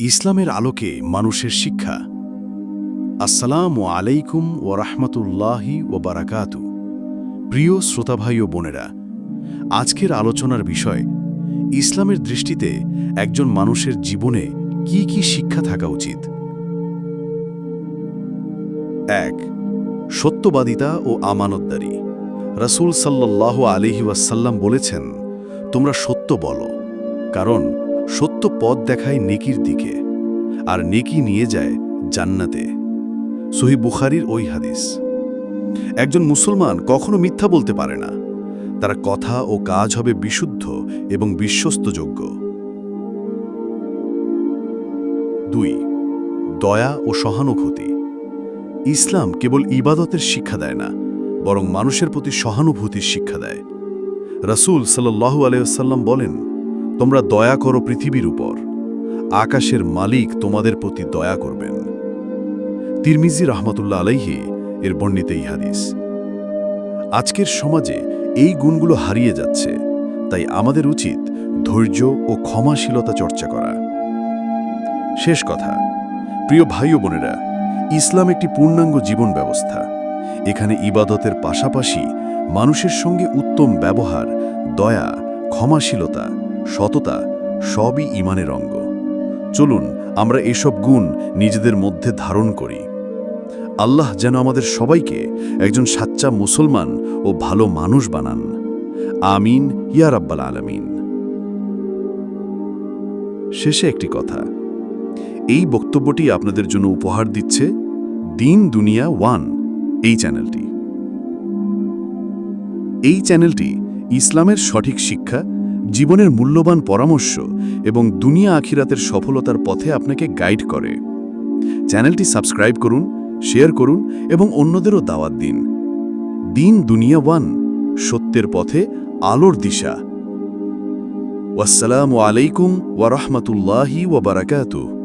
ইসলামের আলোকে মানুষের শিক্ষা। আসসালামু আলাইকুম ও রহমতুল্লাহি ও বারাকাতু। প্রিয় শ্রোতাভাই ও বোনেরা, আজকের আলোচনার বিষয়, ইসলামের দৃষ্টিতে একজন মানুষের জীবনে কি কি শিক্ষা থাকা উচিত? এক, সত্যবাদিতা ও আমানতদারি। রাসূল সাল্লাল্লাহু আলিহি ওয়াসাল্লাম বলেছেন, তোমরা সত্য বলো, কারণ সত্য পথ দেখায় নেকির দিকে, আর নেকি নিয়ে যায় জান্নাতে। সহি বুখারির ওই হাদিস। একজন মুসলমান কখনো মিথ্যা বলতে পারে না। তার কথা ও কাজ হবে বিশুদ্ধ এবং বিশ্বস্তযোগ্য। দুই, দয়া ও সহানুভূতি। ইসলাম কেবল ইবাদতের শিক্ষা দেয় না, বরং মানুষের প্রতি সহানুভূতির শিক্ষা দেয়। রাসূল সাল্লাল্লাহু আলাইসাল্লাম বলেন তোমরা দয়া করো পৃথিবীর উপর। আকাশের মালিক তোমাদের প্রতি দয়া করবেন। তিরমিজি রহমতুল্লাহ আলাইহি এর বর্ণিত এই হাদিস। আজকের সমাজে এই গুণগুলো হারিয়ে যাচ্ছে, তাই আমাদের উচিত ধৈর্য ও ক্ষমাশীলতা চর্চা করা। শেষ কথা, প্রিয় ভাই ও বোনেরা, ইসলাম একটি পূর্ণাঙ্গ জীবন ব্যবস্থা। এখানে ইবাদতের পাশাপাশি মানুষের সঙ্গে উত্তম ব্যবহার, দয়া, ক্ষমাশীলতা সততা সবই ইমানের অঙ্গ। চলুন, আমরা এসব গুণ নিজেদের মধ্যে ধারণ করি। আল্লাহ যেন আমাদের সবাইকে একজন সাচ্চা মুসলমান ও ভালো মানুষ বানান। আমিন, ইয়া রাব্বাল আলামিন। শেষে একটি কথা। এই বক্তব্যটি আপনাদের জন্য উপহার দিচ্ছে দিন দুনিয়া ওয়ান, এই চ্যানেলটি। এই চ্যানেলটি ইসলামের সঠিক শিক্ষা জীবনের মূল্যবান পরামর্শ এবং দুনিয়া আখিরাতের সফলতার পথে আপনাকে গাইড করে। চ্যানেলটি সাবস্ক্রাইব করুন, শেয়ার করুন এবং অন্যদেরও দাওয়াত দিন। দিন দুনিয়া ওয়ান, সত্যের পথে আলোর দিশা। ওয়াসসালামু আলাইকুম ওয়ারহমতুল্লাহি ওবরাকাতুহ